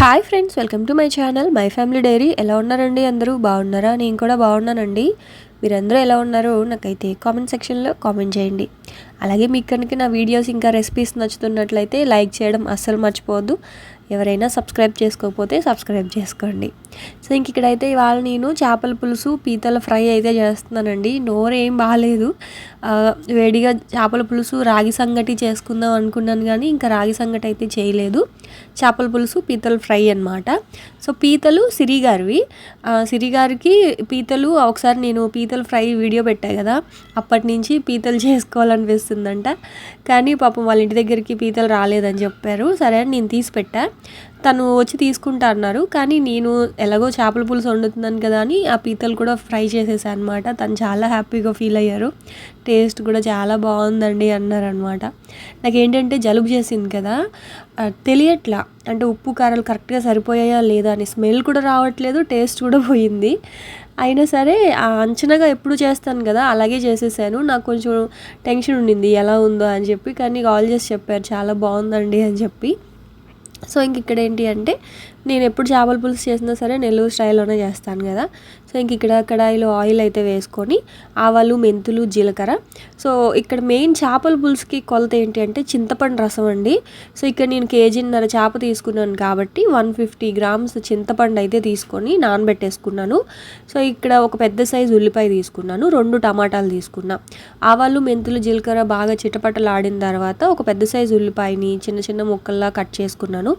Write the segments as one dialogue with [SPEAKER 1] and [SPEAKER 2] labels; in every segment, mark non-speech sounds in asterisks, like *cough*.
[SPEAKER 1] Hi friends welcome to my channel my family diary. ఎలా ఉన్నారండి అందరూ? బాగున్నారా? నేను కూడా బాగున్నానండి. మీరందరూ ఎలా ఉన్నారో? నాకైతే కామెంట్ సెక్షన్లో కామెంట్ చేయండి. అలాగే మీకు కనుక నా వీడియోస్ ఇంకా రెసిపీస్ నచ్చుతున్నట్లయితే లైక్ చేయడం అస్సలు మర్చిపోవద్దు. ఎవరైనా సబ్స్క్రైబ్ చేసుకోకపోతే సబ్స్క్రైబ్ చేసుకోండి. సో ఇంక ఇక్కడైతే ఇవాళ నేను చేపల పులుసు పీతల ఫ్రై అయితే చేస్తున్నానండి. నోరేం బాగాలేదు వేడిగా చేపల పులుసు రాగి సంగటి చేసుకుందాం అనుకున్నాను కానీ ఇంకా రాగి సంగటి అయితే చేయలేదు. చేపల పులుసు పీతల ఫ్రై అన్నమాట. సో పీతలు సిరిగారివి సిరిగారికి పీతలు ఒకసారి నేను పీతల ఫ్రై వీడియో పెట్టా కదా అప్పటి నుంచి పీతలు చేసుకోవాలనిపిస్తుందంట. కానీ పాపం వాళ్ళ ఇంటి దగ్గరికి పీతలు రాలేదని చెప్పారు. సరే అని నేను తీసి పెట్టా. తను వచ్చి తీసుకుంటా అన్నారు. కానీ నేను ఎలాగో చేపల పులుసు వండుతున్నాను కదా అని ఆ పీతలు కూడా ఫ్రై చేసేసాను అనమాట తను చాలా హ్యాపీగా ఫీల్ అయ్యారు. టేస్ట్ కూడా చాలా బాగుందండి అన్నారనమాట నాకేంటంటే జలుబు చేసింది కదా తెలియట్లా. అంటే ఉప్పు కారాలు కరెక్ట్గా సరిపోయాయా లేదా అని స్మెల్ కూడా రావట్లేదు టేస్ట్ కూడా పోయింది. అయినా సరే ఆ అంచనాగా ఎప్పుడు చేస్తాను కదా అలాగే చేసేసాను. నాకు కొంచెం టెన్షన్ ఉండింది ఎలా ఉందో అని చెప్పి. కానీ కాల్ చేసి చెప్పారు చాలా బాగుందండి అని చెప్పి. సో ఇంక ఇక్కడ ఏంటి అంటే నేను ఎప్పుడు చేపల పులుసు చేసినా సరే నెల్లూరు స్టైల్లోనే చేస్తాను కదా. సో ఇంక ఇక్కడ కడాయిలో ఆయిల్ అయితే వేసుకొని ఆవాలు మెంతులు జీలకర్ర. సో ఇక్కడ మెయిన్ చేపల పులుసుకి కొలత ఏంటి అంటే చింతపండు రసం అండి. సో ఇక్కడ నేను కేజీన్నర చేప తీసుకున్నాను కాబట్టి వన్ ఫిఫ్టీ గ్రామ్స్ చింతపండు అయితే తీసుకొని నానబెట్టేసుకున్నాను. సో ఇక్కడ ఒక పెద్ద సైజు ఉల్లిపాయ తీసుకున్నాను రెండు టమాటాలు తీసుకున్నా. ఆవాలు మెంతులు జీలకర్ర బాగా చిటపటలాడిన తర్వాత ఒక పెద్ద సైజు ఉల్లిపాయని చిన్న చిన్న ముక్కల్లా కట్ చేసుకున్నాను.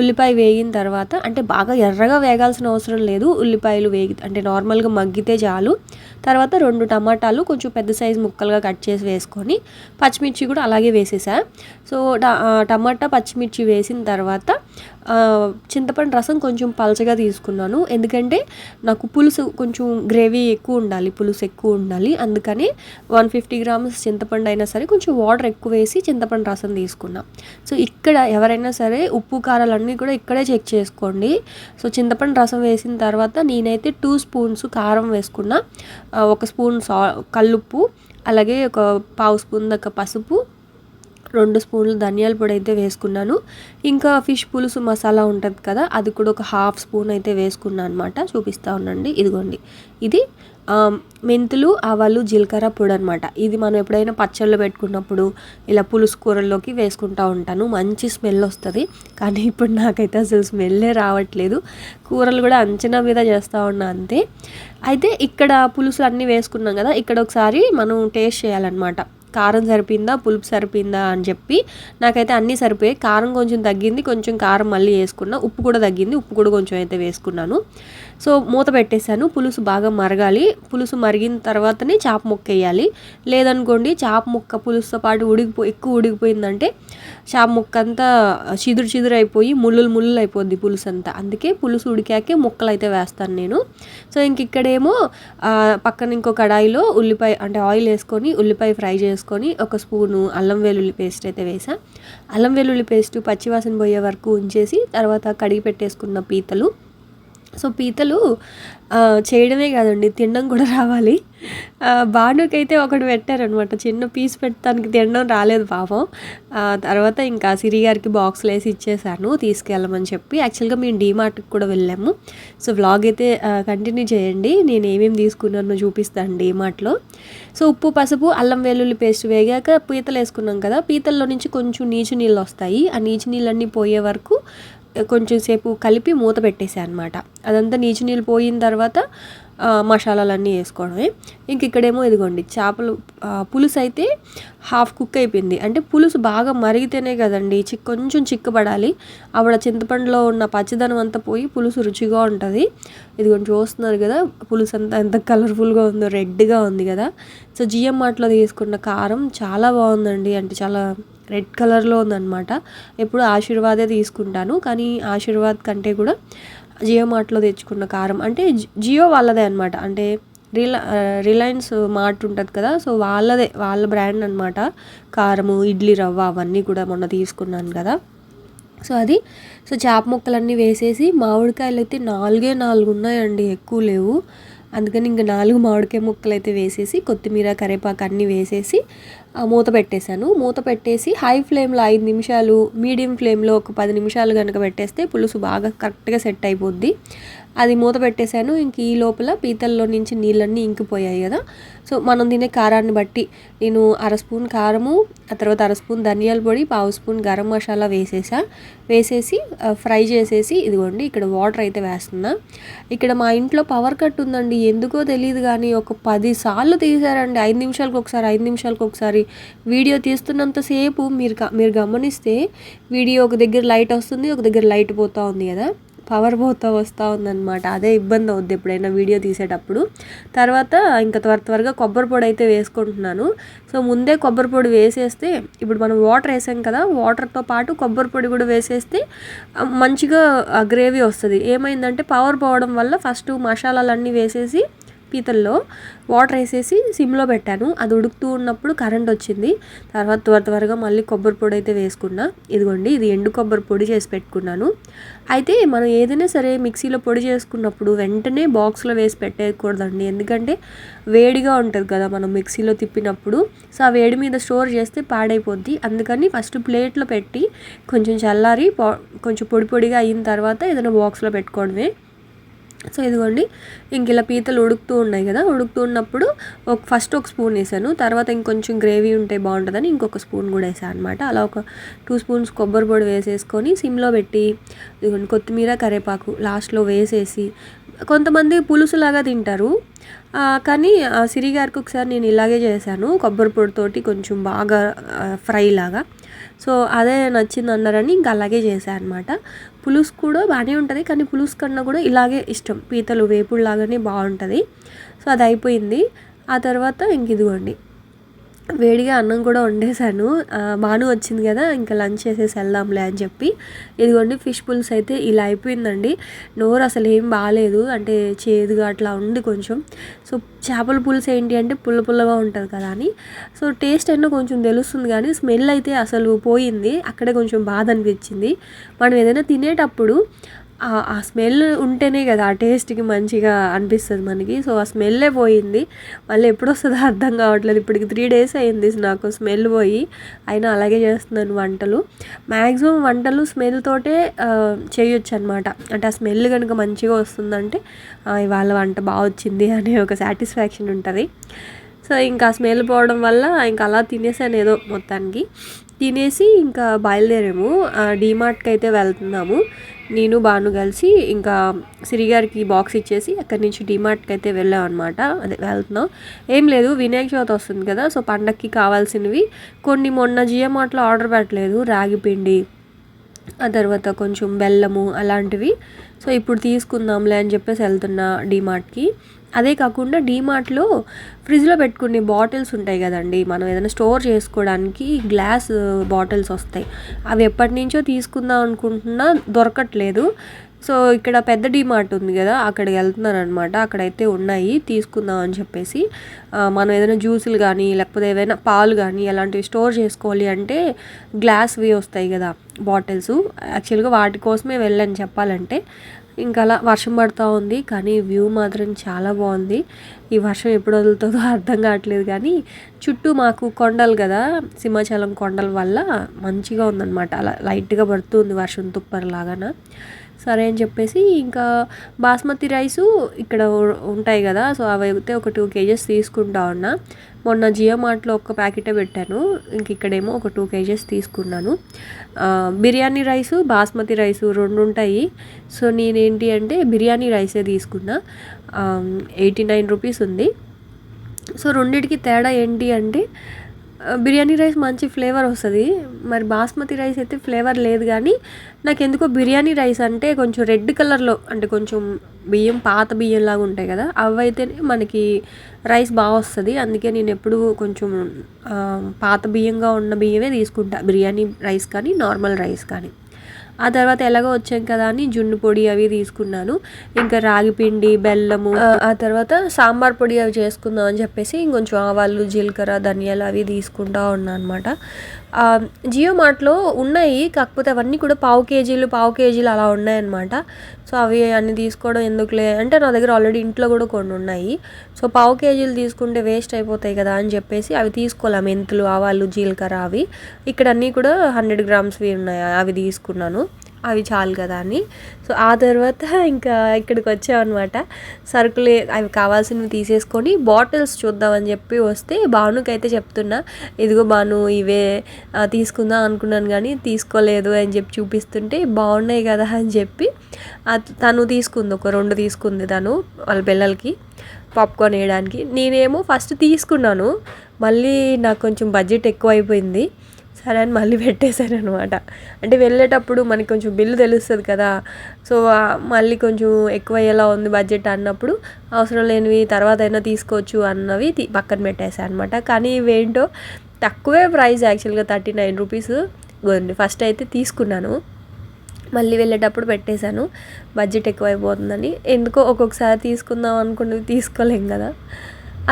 [SPEAKER 1] ఉల్లిపాయ వేగిన తర్వాత అంటే బాగా ఎర్రగా వేగాల్సిన అవసరం లేదు. ఉల్లిపాయలు వేగి అంటే నార్మల్గా మగ్గితే చాలు. తర్వాత రెండు టమాటాలు కొంచెం పెద్ద సైజు ముక్కలుగా కట్ చేసి వేసుకొని పచ్చిమిర్చి కూడా అలాగే వేసేసా. సో టమాటా పచ్చిమిర్చి వేసిన తర్వాత చింతపండు రసం కొంచెం పలచగా తీసుకున్నాను. ఎందుకంటే నాకు పులుసు కొంచెం గ్రేవీ ఎక్కువ ఉండాలి పులుసు ఎక్కువ ఉండాలి. అందుకని వన్ ఫిఫ్టీ గ్రామ్స్ చింతపండు అయినా సరే కొంచెం వాటర్ ఎక్కువ వేసి చింతపండు రసం తీసుకున్నా. సో ఇక్కడ ఎవరైనా సరే ఉప్పు కారాలన్నీ కూడా ఇక్కడే చెక్ చేసుకోండి. సో చింతపండు రసం వేసిన తర్వాత నేనైతే టూ స్పూన్స్ కారం వేసుకున్నా. ఒక స్పూన్ సా కల్లుప్పు అలాగే ఒక పావు స్పూన్ దాకా పసుపు రెండు స్పూన్లు ధనియాల పొడి అయితే వేసుకున్నాను. ఇంకా ఫిష్ పులుసు మసాలా ఉంటుంది కదా అది కూడా ఒక హాఫ్ స్పూన్ అయితే వేసుకున్నాను అనమాట చూపిస్తా ఉండండి ఇదిగోండి. ఇది మెంతులు ఆవాలు జీలకర్ర పొడి అనమాట ఇది మనం ఎప్పుడైనా పచ్చళ్ళు పెట్టుకున్నప్పుడు ఇలా పులుసు కూరల్లోకి వేసుకుంటూ ఉంటాను. మంచి స్మెల్ వస్తుంది. కానీ ఇప్పుడు నాకైతే అసలు స్మెల్లే రావట్లేదు. కూరలు కూడా అంచనా మీద చేస్తూ ఉన్నా అంతే. అయితే ఇక్కడ పులుసులు అన్నీ వేసుకున్నాం కదా ఇక్కడ ఒకసారి మనం టేస్ట్ చేయాలన్నమాట. కారం సరిపోయిందా పులుపు సరిపోయిందా అని చెప్పి నాకైతే అన్నీ సరిపోయాయి. కారం కొంచెం తగ్గింది కొంచెం కారం మళ్ళీ వేసుకున్నా. ఉప్పు కూడా తగ్గింది ఉప్పు కూడా కొంచెం అయితే వేసుకున్నాను. సో మూత పెట్టేశాను. పులుసు బాగా మరగాలి. పులుసు మరిగిన తర్వాతనే చాప ముక్క వేయాలి లేదనుకోండి చాప ముక్క పులుసుతో పాటు ఉడికిపో ఎక్కువ ఉడికిపోయిందంటే చాప ముక్క అంతా చిదురు చిదురు అయిపోయి ముళ్ళులు ముళ్ళులు అయిపోద్ది పులుసు అంతా అందుకే పులుసు ఉడికాకే ముక్కలు అయితే వేస్తాను నేను. సో ఇంక ఇక్కడేమో పక్కన ఇంకో కడాయిలో ఉల్లిపాయ అంటే ఆయిల్ వేసుకొని ఉల్లిపాయ ఫ్రై చేసుకొని ఒక స్పూను అల్లం వెల్లుల్లి పేస్ట్ అయితే వేసా అల్లం వెల్లుల్లి పేస్ట్ పచ్చివాసన పోయే వరకు ఉంచేసి తర్వాత కడిగి పెట్టేసుకున్న పీతలు సో పీతలు చేయడమే కాదండి తినడం కూడా రావాలి. బాణుకైతే ఒకటి పెట్టారనమాట చిన్న పీస్ పెట్టడానికి తినడం రాలేదు పాపం. తర్వాత ఇంకా సిరి గారికి వేసి ఇచ్చేసాను తీసుకెళ్ళమని చెప్పి. యాక్చువల్గా మేము డీమార్ట్కి కూడా వెళ్ళాము. సో వ్లాగ్ అయితే కంటిన్యూ చేయండి. నేను ఏమేమి తీసుకున్నానో చూపిస్తాను డీమార్ట్లో. సో ఉప్పు పసుపు అల్లం వెల్లుల్లి పేస్ట్ వేగాక పీతలు వేసుకున్నాం కదా. పీతల్లో నుంచి కొంచెం నీచు నీళ్ళు వస్తాయి. ఆ నీచు నీళ్ళన్నీ పోయే వరకు కొంచెం సేపు కలిపి మూత పెట్టేసాను అనమాట అదంతా నీచు నీళ్ళు పోయిన తర్వాత మసాలాలన్నీ వేసుకోవడమే. ఇంక ఇక్కడేమో ఇదిగోండి చేపలు పులుసు అయితే హాఫ్ కుక్ అయిపోయింది. అంటే పులుసు బాగా మరిగితేనే కదండి చిక్ కొంచెం చిక్కబడాలి. ఆవిడ చింతపండులో ఉన్న పచ్చదనం అంతా పోయి పులుసు రుచిగా ఉంటుంది. ఇదిగోండి చూస్తున్నారు కదా పులుసు అంతా ఎంత కలర్ఫుల్గా ఉందో రెడ్గా ఉంది కదా. సో జిఎం మార్ట్లో తీసుకున్న కారం చాలా బాగుందండి. అంటే చాలా రెడ్ కలర్లో ఉందన్నమాట. ఎప్పుడు ఆశీర్వాదే తీసుకుంటాను. కానీ ఆశీర్వాద్ కంటే కూడా జియో మార్ట్లో తెచ్చుకున్న కారం. అంటే జియో వాళ్ళదే అనమాట అంటే రిల రిలయన్స్ మార్ట్ ఉంటుంది కదా సో వాళ్ళదే వాళ్ళ బ్రాండ్ అనమాట కారము ఇడ్లీ రవ్వ అవన్నీ కూడా మొన్న తీసుకున్నాను కదా. సో అది సో చేప ముక్కలన్నీ వేసేసి మామిడికాయలు అయితే నాలుగే నాలుగు ఉన్నాయండి ఎక్కువ లేవు. అందుకని ఇంకా నాలుగు మామిడికాయ ముక్కలు అయితే వేసేసి కొత్తిమీర కరివేపాకు అన్నీ వేసేసి మూత పెట్టేశాను. మూత పెట్టేసి హై ఫ్లేమ్లో ఐదు నిమిషాలు మీడియం ఫ్లేమ్లో ఒక పది నిమిషాలు కనుక పెట్టేస్తే పులుసు బాగా కరెక్ట్గా సెట్ అయిపోద్ది. అది మూత పెట్టేశాను. ఇంక ఈ లోపల పీతల్లో నుంచి నీళ్ళన్నీ ఇంకిపోయాయి కదా. సో మనం తినే కారాన్ని బట్టి నేను అర స్పూన్ కారము ఆ తర్వాత అర స్పూన్ ధనియాల పొడి పావు స్పూన్ గరం మసాలా వేసేసా. వేసేసి ఫ్రై చేసేసి ఇదిగోండి ఇక్కడ వాటర్ అయితే వేస్తున్నా. ఇక్కడ మా ఇంట్లో పవర్ కట్ ఉందండి. ఎందుకో తెలియదు కానీ ఒక పది సార్లు తీసారండి. ఐదు నిమిషాలకు ఒకసారి ఐదు నిమిషాలకు ఒకసారి. వీడియో తీస్తున్నంతసేపు మీరు మీరు గమనిస్తే వీడియో ఒక దగ్గర లైట్ వస్తుంది ఒక దగ్గర లైట్ పోతూ ఉంది కదా. పవర్ పోతా వస్తూ ఉందన్నమాట. అదే ఇబ్బంది అవుద్ది ఎప్పుడైనా వీడియో తీసేటప్పుడు. తర్వాత ఇంకా త్వర త్వరగా కొబ్బరి పొడి అయితే వేసుకుంటున్నాను. సో ముందే కొబ్బరి పొడి వేసేస్తే ఇప్పుడు మనం వాటర్ వేసాం కదా వాటర్తో పాటు కొబ్బరి పొడి కూడా వేసేస్తే మంచిగా గ్రేవీ వస్తుంది. ఏమైందంటే పవర్ పోవడం వల్ల ఫస్ట్ మసాలాలన్నీ వేసేసి పీతల్లో వాటర్ వేసేసి సిమ్లో పెట్టాను. అది ఉడుకుతూ ఉన్నప్పుడు కరెంట్ వచ్చింది. తర్వాత త్వర త్వరగా మళ్ళీ కొబ్బరి పొడి అయితే వేసుకున్నా. ఇదిగోండి ఇది ఎండు కొబ్బరి పొడి చేసి పెట్టుకున్నాను. అయితే మనం ఏదైనా సరే మిక్సీలో పొడి చేసుకున్నప్పుడు వెంటనే బాక్స్లో వేసి పెట్టేయకూడదండి. ఎందుకంటే వేడిగా ఉంటుంది కదా మనం మిక్సీలో తిప్పినప్పుడు. సో ఆ వేడి మీద స్టోర్ చేస్తే పాడైపోద్ది. అందుకని ఫస్ట్ ప్లేట్లో పెట్టి కొంచెం చల్లారి కొంచెం పొడి పొడిగా అయిన తర్వాత ఏదైనా బాక్స్లో పెట్టుకోవడమే. సో ఇదిగోండి ఇంక ఇలా పీతలు ఉడుకుతూ ఉన్నాయి కదా ఉడుకుతూ ఉన్నప్పుడు ఒక ఫస్ట్ ఒక స్పూన్ వేసాను తర్వాత ఇంకొంచెం గ్రేవీ ఉంటే బాగుంటుందని ఇంకొక స్పూన్ కూడా వేసాను అనమాట అలా ఒక టూ స్పూన్స్ కొబ్బరి పొడి వేసేసుకొని సిమ్లో పెట్టి ఇదిగోండి కొత్తిమీర కరివేపాకు లాస్ట్లో వేసేసి కొంతమంది పులుసులాగా తింటారు. కానీ ఆ, ఒకసారి నేను ఇలాగే చేశాను కొబ్బరి పొడితోటి కొంచెం బాగా ఫ్రై లాగా. సో అదే నచ్చింది అన్నారని ఇంకా అలాగే చేశాను అనమాట పులుసు కూడా బాగానే ఉంటుంది కానీ పులుసు కన్నా కూడా ఇలాగే ఇష్టం. పీతలు వేపుడు లాగానే బాగుంటుంది సో అది అయిపోయింది. ఆ తర్వాత ఇంక ఇదిగోండి. వేడిగా అన్నం కూడా వండేసాను బాను వచ్చింది కదా ఇంకా లంచ్ చేసేసి వెళ్దాంలే అని చెప్పి. ఇదిగోండి ఫిష్ పులుసు అయితే ఇలా అయిపోయిందండి. నోరు అసలు ఏం బాగాలేదు అంటే చేదుగా అట్లా ఉంది కొంచెం. సో చేపల పులుసు ఏంటి అంటే పుల్ల పుల్లగా ఉంటుంది కదా అని. సో టేస్ట్ అయినా కొంచెం తెలుస్తుంది కానీ స్మెల్ అయితే అసలు పోయింది. అక్కడే కొంచెం బాధ అనిపించింది. మనం ఏదైనా తినేటప్పుడు ఆ- స్మెల్ ఉంటేనే కదా ఆ టేస్ట్కి మంచిగా అనిపిస్తుంది మనకి. సో ఆ స్మెల్లే పోయింది. మళ్ళీ ఎప్పుడు వస్తుందో అర్థం కావట్లేదు. ఇప్పటికి త్రీ డేస్ అయింది నాకు స్మెల్ పోయి. అయినా అలాగే చేస్తున్నాను వంటలు. మ్యాక్సిమం వంటలు స్మెల్ తోటే చేయొచ్చు అనమాట అంటే ఆ స్మెల్ కనుక మంచిగా వస్తుందంటే ఇవాళ వంట బాగా వచ్చింది అనే ఒక సాటిస్ఫాక్షన్ ఉంటుంది. సో ఇంకా స్మెల్ పోవడం వల్ల ఇంకా అలా తినేసాను ఏదో మొత్తానికి. తినేసి ఇంకా బయలుదేరాము. డీమార్ట్కి అయితే వెళ్తున్నాము. నేను బాను కలిసి ఇంకా సిరిగారికి బాక్స్ ఇచ్చేసి అక్కడి నుంచి డీమార్ట్కి అయితే వెళ్ళాం అనమాట అదే వెళ్తున్నాం. ఏం లేదు వినాయక చవితి వస్తుంది కదా సో పండక్కి కావాల్సినవి. కొన్ని మొన్న జియో మార్ట్లో ఆర్డర్ పెట్టలేదు రాగి పిండి. ఆ తర్వాత కొంచెం బెల్లము అలాంటివి. సో ఇప్పుడు తీసుకుందాంలే అని చెప్పేసి వెళ్తున్నా డీమార్ట్కి. అదే కాకుండా డీమార్ట్లో ఫ్రిడ్జ్లో పెట్టుకునే బాటిల్స్ ఉంటాయి కదండి మనం ఏదైనా స్టోర్ చేసుకోవడానికి గ్లాస్ బాటిల్స్ వస్తాయి. అవి ఎప్పటి నుంచో తీసుకుందాం అనుకుంటున్నా దొరకట్లేదు. సో ఇక్కడ పెద్ద డిమార్ట్ ఉంది కదా అక్కడికి వెళ్తున్నారనమాట అక్కడైతే ఉన్నాయి తీసుకుందాం అని చెప్పేసి. మనం ఏదైనా జ్యూసులు కానీ లేకపోతే ఏదైనా పాలు కానీ అలాంటివి స్టోర్ చేసుకోవాలి అంటే గ్లాస్వి వస్తాయి కదా బాటిల్స్. యాక్చువల్గా వాటి కోసమే వెళ్ళని చెప్పాలంటే. ఇంకా అలా వర్షం పడుతూ ఉంది కానీ వ్యూ మాత్రం చాలా బాగుంది. ఈ వర్షం ఎప్పుడు వదులుతుందో అర్థం కావట్లేదు కానీ చుట్టూ మాకు కొండలు కదా సింహాచలం కొండల వల్ల మంచిగా ఉందన్నమాట. అలా లైట్గా పడుతుంది వర్షం తుప్పరలాగాన సరే అని చెప్పేసి ఇంకా బాస్మతి రైసు ఇక్కడ ఉంటాయి కదా. సో అవి అయితే ఒక టూ కేజెస్ తీసుకుంటా ఉన్నా. మొన్న జియో మార్ట్లో ఒక ప్యాకెటే పెట్టాను. ఇంక ఇక్కడేమో ఒక టూ కేజెస్ తీసుకున్నాను. బిర్యానీ రైసు బాస్మతి రైసు రెండు ఉంటాయి. సో నేనేంటి అంటే బిర్యానీ రైసే తీసుకున్నా. ఎయిటీ నైన్ రూపీస్ ఉంది. సో రెండింటికి తేడా ఏంటి అంటే బిర్యానీ రైస్ మంచి ఫ్లేవర్ వస్తుంది. మరి బాస్మతి రైస్ అయితే ఫ్లేవర్ లేదు కానీ నాకు ఎందుకో బిర్యానీ రైస్ అంటే కొంచెం రెడ్ కలర్లో అంటే కొంచెం బియ్యం పాత బియ్యం లాగా ఉంటాయి కదా అవి అయితేనే మనకి రైస్ బాగా వస్తుంది. అందుకే నేను ఎప్పుడు కొంచెం పాత బియ్యంగా ఉన్న బియ్యమే తీసుకుంటా. బిర్యానీ రైస్ కానీ నార్మల్ రైస్ కానీ. ఆ తర్వాత ఎలాగో వచ్చాం కదా అని జున్ను పొడి అవి తీసుకున్నాను. ఇంకా రాగి పిండి బెల్లము ఆ, తర్వాత సాంబార్ పొడి అవి చేసుకుందాం అని చెప్పేసి ఇంకొంచెం ఆవాలు జీలకర్ర ధనియాలు అవి తీసుకుంటా ఉన్నాను అనమాట జియో మార్ట్లో ఉన్నాయి కాకపోతే అవన్నీ కూడా పావు కేజీలు పావు కేజీలు అలా ఉన్నాయన్నమాట. సో అవి అన్నీ తీసుకోవడం ఎందుకులే అంటే నా దగ్గర ఆల్రెడీ ఇంట్లో కూడా కొన్ని ఉన్నాయి. సో పావు కేజీలు తీసుకుంటే వేస్ట్ అయిపోతాయి కదా అని చెప్పేసి అవి తీసుకోలే మెంతులు ఆవాలు జీలకర్ర అవి. ఇక్కడ అన్నీ కూడా హండ్రెడ్ గ్రామ్స్వి ఉన్నాయి అవి తీసుకున్నాను. అవి చాలు కదా అని. సో ఆ తర్వాత ఇంకా ఇక్కడికి వచ్చామన్నమాట. సరుకులు అవి కావాల్సినవి తీసేసుకొని బాటిల్స్ చూద్దామని చెప్పి వస్తే భానుకైతే చెప్తున్నా ఇదిగో భాను ఇవే తీసుకుందాం అనుకున్నాను కానీ తీసుకోలేదు అని చెప్పి చూపిస్తుంటే బాగున్నాయి కదా అని చెప్పి తను తీసుకుంది ఒక రెండు తీసుకుంది తను వాళ్ళ పిల్లలకి పాప్కార్న్ వేయడానికి. నేనేమో ఫస్ట్ తీసుకున్నాను మళ్ళీ నాకు కొంచెం బడ్జెట్ ఎక్కువ అయిపోయింది సరే అని మళ్ళీ పెట్టేశాను అనమాట అంటే వెళ్ళేటప్పుడు మనకి కొంచెం బిల్లు తెలుస్తుంది కదా. సో మళ్ళీ కొంచెం ఎక్కువ ఎలా ఉంది బడ్జెట్ అన్నప్పుడు అవసరం లేనివి తర్వాత అయినా తీసుకోవచ్చు అన్నవి తీ- పక్కన పెట్టేశాను అనమాట కానీ ఇవేంటో తక్కువే ప్రైస్ యాక్చువల్గా థర్టీ నైన్ రూపీస్ ఫస్ట్ అయితే తీసుకున్నాను. మళ్ళీ వెళ్ళేటప్పుడు పెట్టేశాను. బడ్జెట్ ఎక్కువ అయిపోతుందని ఎందుకో ఒక్కొక్కసారి తీసుకుందాం అనుకున్నది తీసుకోలేం కదా.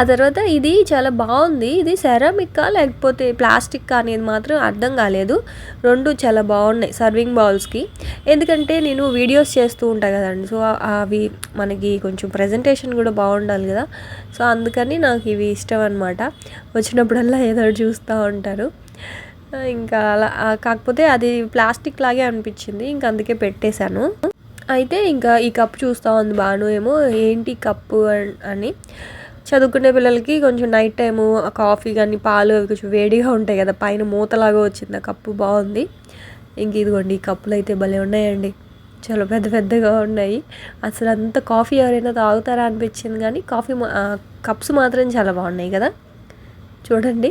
[SPEAKER 1] ఆ తర్వాత ఇది చాలా బాగుంది. ఇది సెరామిక్కా లేకపోతే ప్లాస్టిక్ అనేది మాత్రం అర్థం కాలేదు. రెండు చాలా బాగున్నాయి సర్వింగ్ బౌల్స్కి ఎందుకంటే నేను వీడియోస్ చేస్తూ ఉంటాను కదండి. సో అవి మనకి కొంచెం ప్రజెంటేషన్ కూడా బాగుండాలి కదా. సో అందుకని నాకు ఇవి ఇష్టం అనమాట వచ్చినప్పుడల్లా ఏదో చూస్తూ ఉంటారు. ఇంకా అలా కాకపోతే అది ప్లాస్టిక్ లాగే అనిపించింది. ఇంకా అందుకే పెట్టేశాను. అయితే ఇంకా ఈ కప్ చూస్తూ ఉంది బాను ఏమో. ఏంటి కప్పు అని. చదువుకునే పిల్లలకి కొంచెం నైట్ టైము కాఫీ కానీ పాలు అవి కొంచెం వేడిగా ఉంటాయి కదా పైన మూతలాగా వచ్చింది ఆ కప్పు బాగుంది. ఇంక ఇదిగోండి ఈ కప్పులు అయితే భలే ఉన్నాయండి. చాలా పెద్ద పెద్దగా ఉన్నాయి. అసలు అంత కాఫీ ఎవరైనా తాగుతారా అనిపించింది కానీ కాఫీ మా- కప్స్ మాత్రం చాలా బాగున్నాయి కదా. చూడండి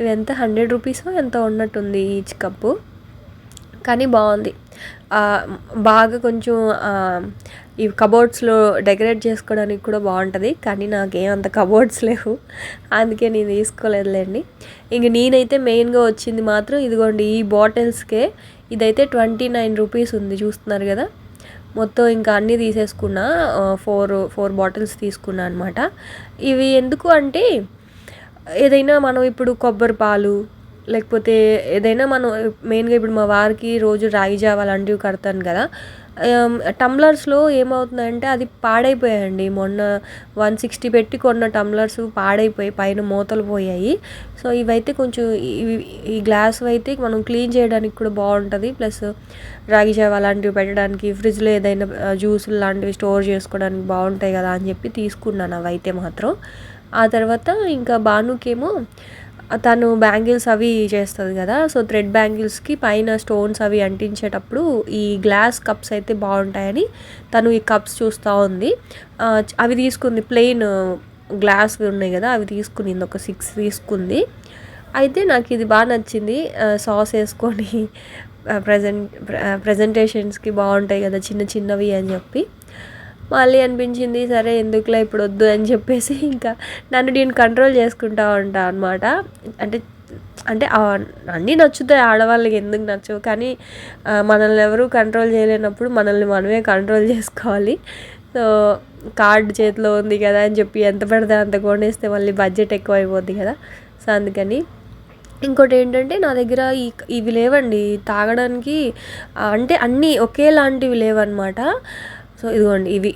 [SPEAKER 1] ఇవి ఎంత హండ్రెడ్ రూపీసో ఎంత ఉన్నట్టుంది ఈచ్ కప్పు కానీ బాగుంది. బాగా కొంచెం ఈ కబోర్డ్స్లో డెకరేట్ చేసుకోవడానికి కూడా బాగుంటుంది. కానీ నాకేం అంత కబోర్డ్స్ లేవు. అందుకే నేను తీసుకోలేదులేండి. ఇంక నేనైతే మెయిన్గా వచ్చింది మాత్రం ఇదిగోండి ఈ బాటిల్స్కే ఇదైతే ట్వంటీ నైన్ రూపీస్ ఉంది చూస్తున్నారు కదా. మొత్తం ఇంకా అన్నీ తీసేసుకున్నా ఫోర్ ఫోర్ బాటిల్స్ తీసుకున్నా అనమాట ఇవి ఎందుకు అంటే ఏదైనా మనం ఇప్పుడు కొబ్బరి పాలు లేకపోతే ఏదైనా మనం మెయిన్గా ఇప్పుడు మా వారికి రోజు రాగి జావ అలాంటివి కడతాను కదా టంబ్లర్స్లో ఏమవుతుందంటే అది పాడైపోయాయండి. మొన్న వన్ సిక్స్టీ పెట్టి కొన్న టంబ్లర్స్ పాడైపోయి పైన మూతలు పోయాయి. సో ఇవైతే కొంచెం ఈ గ్లాస్ అయితే మనం క్లీన్ చేయడానికి కూడా బాగుంటుంది. ప్లస్ రాగి జావ అలాంటివి పెట్టడానికి ఫ్రిడ్జ్లో ఏదైనా జ్యూసులు లాంటివి స్టోర్ చేసుకోవడానికి బాగుంటాయి కదా అని చెప్పి తీసుకున్నాను. అవి అయితే మాత్రం. ఆ తర్వాత ఇంకా బానుకేమో తను బ్యాంగిల్స్ అవి చేస్తుంది కదా సో థ్రెడ్ బ్యాంగిల్స్కి పైన స్టోన్స్ అవి అంటించేటప్పుడు ఈ గ్లాస్ కప్స్ అయితే బాగుంటాయని తను ఈ కప్స్ చూస్తూ ఉంది. అవి తీసుకుంది ప్లెయిన్ గ్లాస్ ఉన్నాయి కదా అవి తీసుకునింది ఒక సిక్స్ తీసుకుంది. అయితే నాకు ఇది బాగా నచ్చింది సాస్ వేసుకొని ప్రజెంట్ ప్రజెంటేషన్స్కి బాగుంటాయి కదా చిన్న చిన్నవి అని చెప్పి. మళ్ళీ అనిపించింది సరే ఎందుకులే ఇప్పుడు వద్దు అని చెప్పేసి ఇంకా నన్ను నేను కంట్రోల్ చేసుకుంటా ఉంటా అనమాట అంటే అంటే అన్నీ నచ్చుతాయి ఆడవాళ్ళకి ఎందుకు నచ్చవు. కానీ మనల్ని ఎవరు కంట్రోల్ చేయలేనప్పుడు మనల్ని మనమే కంట్రోల్ చేసుకోవాలి. సో కార్డ్ చేతిలో ఉంది కదా అని చెప్పి ఎంత పెడితే అంత కొనేస్తే మళ్ళీ బడ్జెట్ ఎక్కువ అయిపోద్ది కదా. సో అందుకని ఇంకోటి ఏంటంటే నా దగ్గర ఈ ఇవి లేవండి. తాగడానికి అంటే అన్నీ ఒకేలాంటివి లేవన్నమాట. సో ఇదిగోండి ఇవి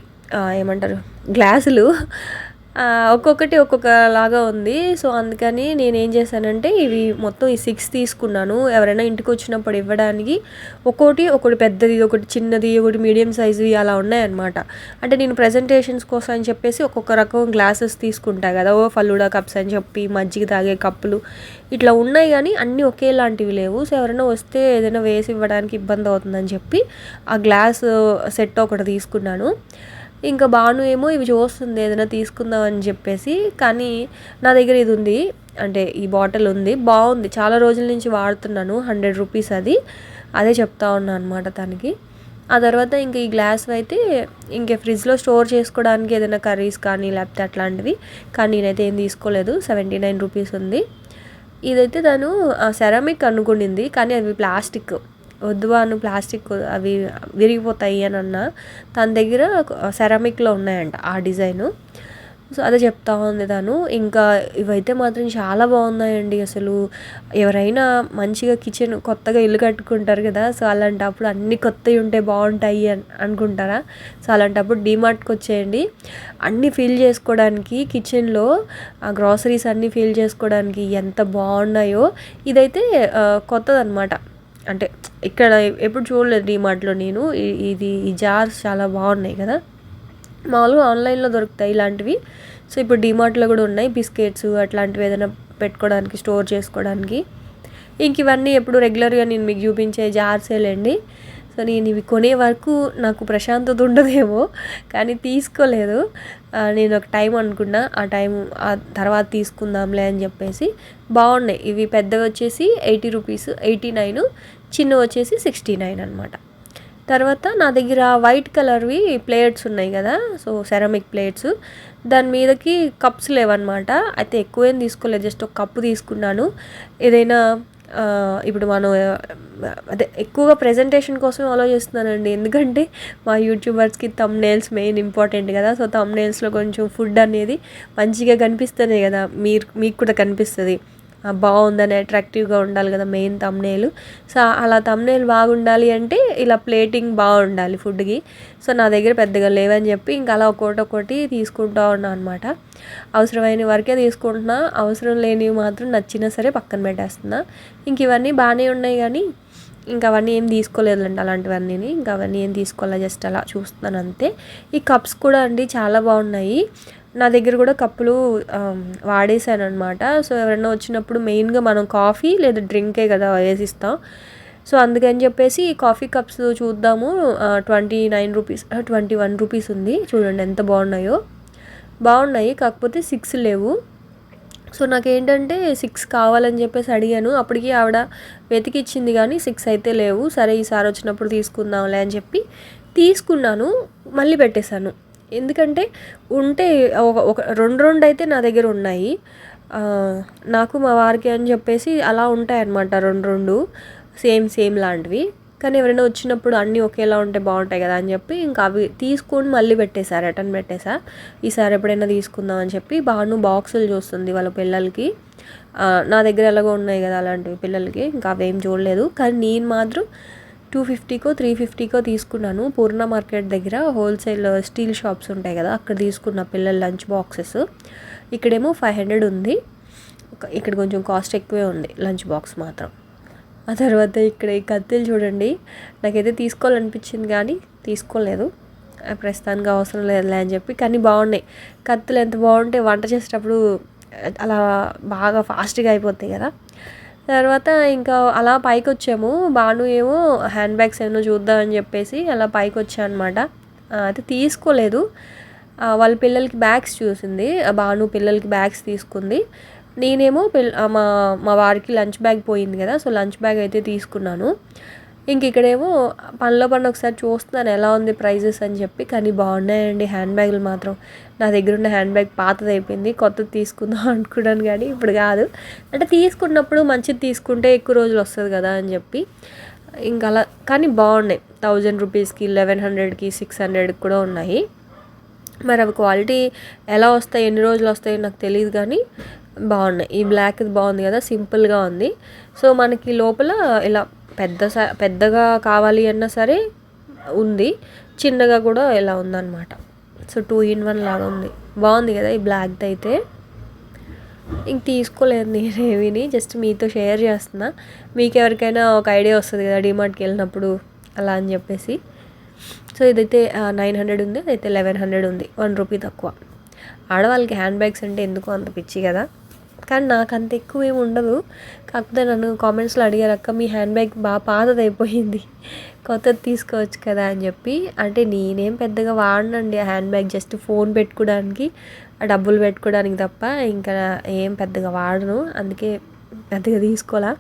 [SPEAKER 1] ఏమంటారు గ్లాసులు. ఒక్కొక్కటి ఒక్కొక్క లాగా ఉంది. సో అందుకని నేను ఏం చేశానంటే ఇవి మొత్తం ఈ సిక్స్ తీసుకున్నాను. ఎవరైనా ఇంటికి వచ్చినప్పుడు ఇవ్వడానికి ఒక్కోటి ఒకటి పెద్దది ఒకటి చిన్నది ఒకటి మీడియం సైజు అలా ఉన్నాయన్నమాట. అంటే నేను ప్రజెంటేషన్స్ కోసం అని చెప్పేసి ఒక్కొక్క రకం గ్లాసెస్ తీసుకుంటా కదా ఓ ఫలుడా కప్స్ అని చెప్పి మజ్జిగ తాగే కప్పులు ఇట్లా ఉన్నాయి కానీ అన్నీ ఒకేలాంటివి లేవు. సో ఎవరైనా వస్తే ఏదైనా వేసి ఇవ్వడానికి ఇబ్బంది అవుతుందని చెప్పి ఆ గ్లాస్ సెట్ ఒకటి తీసుకున్నాను. ఇంకా బాను ఏమో ఇవి చూస్తుంది ఏదైనా తీసుకుందాం అని చెప్పేసి. కానీ నా దగ్గర ఇది ఉంది. అంటే ఈ బాటిల్ ఉంది. బాగుంది. చాలా రోజుల నుంచి వాడుతున్నాను. హండ్రెడ్ రూపీస్ అది. అదే చెప్తా ఉన్నా అనమాట తనకి. ఆ తర్వాత ఇంకా ఈ గ్లాస్ అయితే ఇంకా ఫ్రిడ్జ్లో స్టోర్ చేసుకోవడానికి ఏదైనా కర్రీస్ కానీ లేకపోతే అట్లాంటివి. కానీ నేనైతే ఏం తీసుకోలేదు. సెవెంటీ నైన్ రూపీస్ ఉంది. ఇదైతే తను సెరామిక్ అనుకునింది. కానీ అవి ప్లాస్టిక్. వద్దు అను ప్లాస్టిక్ అవి విరిగిపోతాయి అని అన్న తన దగ్గర సెరామిక్లో ఉన్నాయంట ఆ డిజైను. సో అదే చెప్తా ఉంది తను. ఇంకా ఇవైతే మాత్రం చాలా బాగున్నాయండి అసలు. ఎవరైనా మంచిగా కిచెన్ కొత్తగా ఇల్లు కట్టుకుంటారు కదా సో అలాంటప్పుడు అన్ని కొత్తవి ఉంటే బాగుంటాయి అని అనుకుంటారా? సో అలాంటప్పుడు డీమార్ట్కి వచ్చేయండి. అన్నీ ఫిల్ చేసుకోవడానికి కిచెన్లో ఆ గ్రాసరీస్ అన్నీ ఫిల్ చేసుకోవడానికి ఎంత బాగున్నాయో ఇదైతే కొత్తదనమాట అంటే ఇక్కడ ఎప్పుడు చూడలేదు డీమార్ట్లో నేను. ఇది ఈ జార్స్ చాలా బాగున్నాయి కదా. మామూలుగా ఆన్లైన్లో దొరుకుతాయి ఇలాంటివి. సో ఇప్పుడు డిమార్ట్లో కూడా ఉన్నాయి. బిస్కెట్స్ అట్లాంటివి ఏదైనా పెట్టుకోవడానికి స్టోర్ చేసుకోవడానికి. ఇంక ఇవన్నీ ఎప్పుడు రెగ్యులర్గా నేను మీకు చూపించే జార్సేలేండి సో నేను ఇవి కొనే వరకు నాకు ప్రశాంతత ఉండదేమో కానీ తీసుకోలేదు. నేను ఒక టైం అనుకున్నా ఆ టైం ఆ తర్వాత తీసుకుందాంలే అని చెప్పేసి. బాగున్నాయి. ఇవి పెద్దవి వచ్చేసి ఎయిటీ రూపీస్ ఎయిటీ నైన్. చిన్న వచ్చేసి సిక్స్టీ నైన్ అనమాట తర్వాత నా దగ్గర వైట్ కలర్వి ప్లేట్స్ ఉన్నాయి కదా సో సెరామిక్ ప్లేట్స్ దాని మీదకి కప్స్ లేవన్నమాట. అయితే ఎక్కువ ఏం తీసుకోలేదు జస్ట్ ఒక కప్పు తీసుకున్నాను. ఏదైనా ఇప్పుడు మనం అదే ఎక్కువగా ప్రజెంటేషన్ కోసం ఆలోచిస్తున్నానండి. ఎందుకంటే మా యూట్యూబర్స్కి తమ్ నేల్స్ మెయిన్ ఇంపార్టెంట్ కదా సో తమ్ నేల్స్లో కొంచెం ఫుడ్ అనేది మంచిగా కనిపిస్తుంది కదా మీరు మీకు కూడా కనిపిస్తుంది. బాగుందని అట్రాక్టివ్గా ఉండాలి కదా మెయిన్ తమ్నేలు సో అలా తమ్నేల్ బాగుండాలి అంటే ఇలా ప్లేటింగ్ బాగుండాలి ఫుడ్కి సో నా దగ్గర పెద్దగా లేవని చెప్పి ఇంకా అలా ఒక్కోటి ఒకటి తీసుకుంటా ఉన్నా అనమాట అవసరమైన వరకే తీసుకుంటున్నా. అవసరం లేనివి మాత్రం నచ్చినా సరే పక్కన పెట్టేస్తున్నా. ఇంక ఇవన్నీ బాగానే ఉన్నాయి కానీ ఇంకా అవన్నీ ఏం తీసుకోలేదులేండి అలాంటివన్నీ ఇంకా అవన్నీ ఏం తీసుకోలే జస్ట్ అలా చూస్తున్నాను అంతే. ఈ కప్స్ కూడా అండి చాలా బాగున్నాయి. నా దగ్గర కూడా కప్పులు వాడేసాను అనమాట సో ఎవరైనా వచ్చినప్పుడు మెయిన్గా మనం కాఫీ లేదా డ్రింకే కదా వేసిస్తాం సో అందుకని చెప్పేసి కాఫీ కప్స్ చూద్దాము. Twenty nine rupees twenty one rupees ఉంది. చూడండి ఎంత బాగున్నాయో. బాగున్నాయి కాకపోతే సిక్స్ లేవు. సో నాకేంటంటే సిక్స్ కావాలని చెప్పేసి అడిగాను. అప్పటికి ఆవిడ వెతికిచ్చింది కానీ సిక్స్ అయితే లేవు. సరే ఈసారి వచ్చినప్పుడు తీసుకుందాంలే అని చెప్పి తీసుకున్నాను. మళ్ళీ పెట్టేశాను. ఎందుకంటే ఉంటే ఒక ఒక రెండు రెండు అయితే నా దగ్గర ఉన్నాయి. నాకు మా వారికి అని చెప్పేసి అలా ఉంటాయి అన్నమాట రెండు రెండు సేమ్ సేమ్ లాంటివి. కానీ ఎవరైనా వచ్చినప్పుడు అన్నీ ఒకేలా ఉంటే బాగుంటాయి కదా అని చెప్పి ఇంకా అవి తీసుకొని మళ్ళీ పెట్టేశా రిటర్న్ పెట్టేశా. ఈసారి ఎప్పుడైనా తీసుకుందాం అని చెప్పి బాను బాక్సులు చూస్తుంది వాళ్ళ పిల్లలకి. నా దగ్గర ఎలాగో ఉన్నాయి కదా అలాంటివి పిల్లలకి ఇంకా అవేం చూడలేదు. కానీ నేను మాత్రం టూ ఫిఫ్టీకో త్రీ ఫిఫ్టీకో తీసుకున్నాను. పూర్ణ మార్కెట్ దగ్గర హోల్సేల్ uh, స్టీల్ షాప్స్ ఉంటాయి కదా అక్కడ తీసుకున్న పిల్లల లంచ్ బాక్సెస్. ఇక్కడేమో ఫైవ్ హండ్రెడ్ ఉంది. ఇక్కడ కొంచెం కాస్ట్ ఎక్కువే ఉంది లంచ్ బాక్స్ మాత్రం. ఆ తర్వాత ఇక్కడ ఈ కత్తిలు చూడండి. నాకైతే తీసుకోవాలనిపించింది కానీ తీసుకోలేదు. ప్రస్తుతానికి అవసరం లేదులే అని చెప్పి కానీ బాగున్నాయి. కత్తులు ఎంత బాగుంటే వంట చేసేటప్పుడు అలా బాగా ఫాస్ట్గా అయిపోతాయి కదా. తర్వాత ఇంకా అలా పైకి వచ్చాము బాను ఏమో హ్యాండ్ బ్యాగ్స్ ఏమో చూద్దామని చెప్పేసి అలా పైకి వచ్చా అనమాట అయితే తీసుకోలేదు. వాళ్ళ పిల్లలకి బ్యాగ్స్ చూసింది. బాను పిల్లలకి బ్యాగ్స్ తీసుకుంది. నేనేమో పిల్ మా మా వారికి లంచ్ బ్యాగ్ పోయింది కదా సో లంచ్ బ్యాగ్ అయితే తీసుకున్నాను. ఇంక ఇక్కడేమో పనిలో పని ఒకసారి చూస్తున్నాను ఎలా ఉంది ప్రైజెస్ అని చెప్పి కానీ బాగున్నాయండి హ్యాండ్ బ్యాగులు మాత్రం. నా దగ్గర ఉన్న హ్యాండ్ బ్యాగ్ పాతది అయిపోయింది కొత్తది తీసుకుందాం *laughs* అనుకున్నాను కానీ ఇప్పుడు కాదు. అంటే తీసుకున్నప్పుడు మంచిది తీసుకుంటే ఎక్కువ రోజులు వస్తుంది కదా అని చెప్పి ఇంకా అలా కానీ బాగున్నాయి. థౌజండ్ రూపీస్కి లెవెన్ హండ్రెడ్కి సిక్స్ హండ్రెడ్కి కూడా ఉన్నాయి. మరి అవి క్వాలిటీ ఎలా వస్తాయి ఎన్ని రోజులు వస్తాయో నాకు తెలియదు కానీ బాగున్నాయి. ఈ బ్లాక్ బాగుంది కదా సింపుల్గా ఉంది. సో మనకి లోపల ఇలా పెద్ద పెద్దగా కావాలి అన్నా సరే ఉంది. చిన్నగా కూడా ఇలా ఉందన్నమాట. సో టూ ఇన్ వన్ లాగా ఉంది. బాగుంది కదా ఈ బ్లాక్ది అయితే. ఇంక తీసుకోలేదు నేనేమిని జస్ట్ మీతో షేర్ చేస్తున్నా. మీకు ఎవరికైనా ఒక ఐడియా వస్తుంది కదా డిమార్ట్కి వెళ్ళినప్పుడు అలా అని చెప్పేసి. సో ఇదైతే నైన్ హండ్రెడ్ ఉంది అయితే లెవెన్ హండ్రెడ్ ఉంది. వన్ రూపీ తక్కువ. ఆడవాళ్ళకి హ్యాండ్ బ్యాగ్స్ అంటే ఎందుకు అంత పిచ్చి కదా. కానీ నాకు అంత ఎక్కువ ఏమి ఉండదు. కాకపోతే నన్ను కామెంట్స్లో అడిగారు అక్క మీ హ్యాండ్ బ్యాగ్ బాగా పాతది అయిపోయింది. కొత్తది తీసుకోవచ్చు కదా అని చెప్పి. అంటే నేనేం పెద్దగా వాడనండి ఆ హ్యాండ్ బ్యాగ్ జస్ట్ ఫోన్ పెట్టుకోవడానికి ఆ డబ్బులు పెట్టుకోవడానికి తప్ప ఇంకా ఏం పెద్దగా వాడను. అందుకే పెద్దగా తీసుకోవాలా.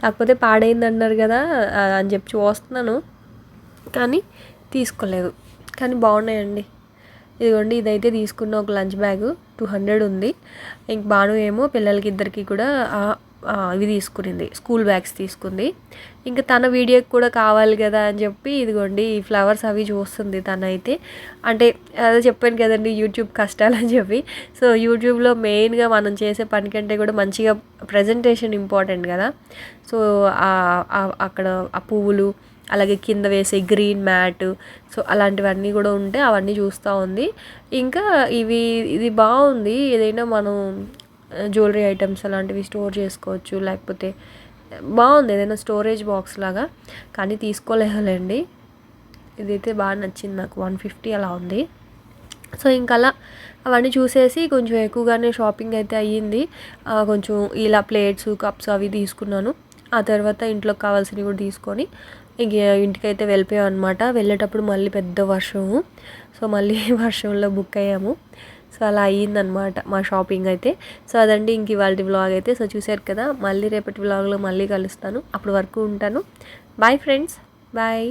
[SPEAKER 1] కాకపోతే పాడైంది అన్నారు కదా అని చెప్పి చూస్తున్నాను. కానీ తీసుకోలేదు. కానీ బాగున్నాయండి. ఇదిగోండి ఇదైతే తీసుకున్న ఒక లంచ్ బ్యాగ్. టూ హండ్రెడ్ ఉంది. ఇంక బాను ఏమో పిల్లలకి ఇద్దరికి కూడా ఇవి తీసుకునింది. స్కూల్ బ్యాగ్స్ తీసుకుంది. ఇంకా తన వీడియోకి కూడా కావాలి కదా అని చెప్పి ఇదిగోండి ఈ ఫ్లవర్స్ అవి చూస్తుంది తనైతే. అంటే అదే చెప్పాను కదండి యూట్యూబ్ కష్టాలు అని చెప్పి. సో యూట్యూబ్లో మెయిన్గా మనం చేసే పని కంటే కూడా మంచిగా ప్రజెంటేషన్ ఇంపార్టెంట్ కదా. సో అక్కడ ఆ పువ్వులు అలాగే కింద వేసే గ్రీన్ మ్యాట్ సో అలాంటివన్నీ కూడా ఉంటే అవన్నీ చూస్తూ ఉంది. ఇంకా ఇవి ఇది బాగుంది. ఏదైనా మనం జ్యువెలరీ ఐటమ్స్ అలాంటివి స్టోర్ చేసుకోవచ్చు. లేకపోతే బాగుంది. ఏదైనా స్టోరేజ్ బాక్స్ లాగా. కానీ తీసుకోలేదులేండి. ఇదైతే బాగా నచ్చింది నాకు. వన్ ఫిఫ్టీ అలా ఉంది. సో ఇంకా అలా అవన్నీ చూసేసి కొంచెం ఎక్కువగానే షాపింగ్ అయితే అయ్యింది. కొంచెం ఇలా ప్లేట్స్ కప్స్ అవి తీసుకున్నాను. ఆ తర్వాత ఇంట్లోకి కావాల్సినవి కూడా తీసుకొని ఇక ఇంటికైతే వెళ్ళిపోయాం అనమాట వెళ్ళేటప్పుడు మళ్ళీ పెద్ద వర్షము. సో మళ్ళీ *laughs* వర్షంలో బుక్ అయ్యాము. సో అలా అయ్యిందనమాట మా షాపింగ్ అయితే. సో అదండి ఇంక ఇవాళ వ్లాగ్ అయితే. సో చూశారు కదా మళ్ళీ రేపటి వ్లాగ్లో మళ్ళీ కలుస్తాను. అప్పటి వరకు ఉంటాను. Bye friends bye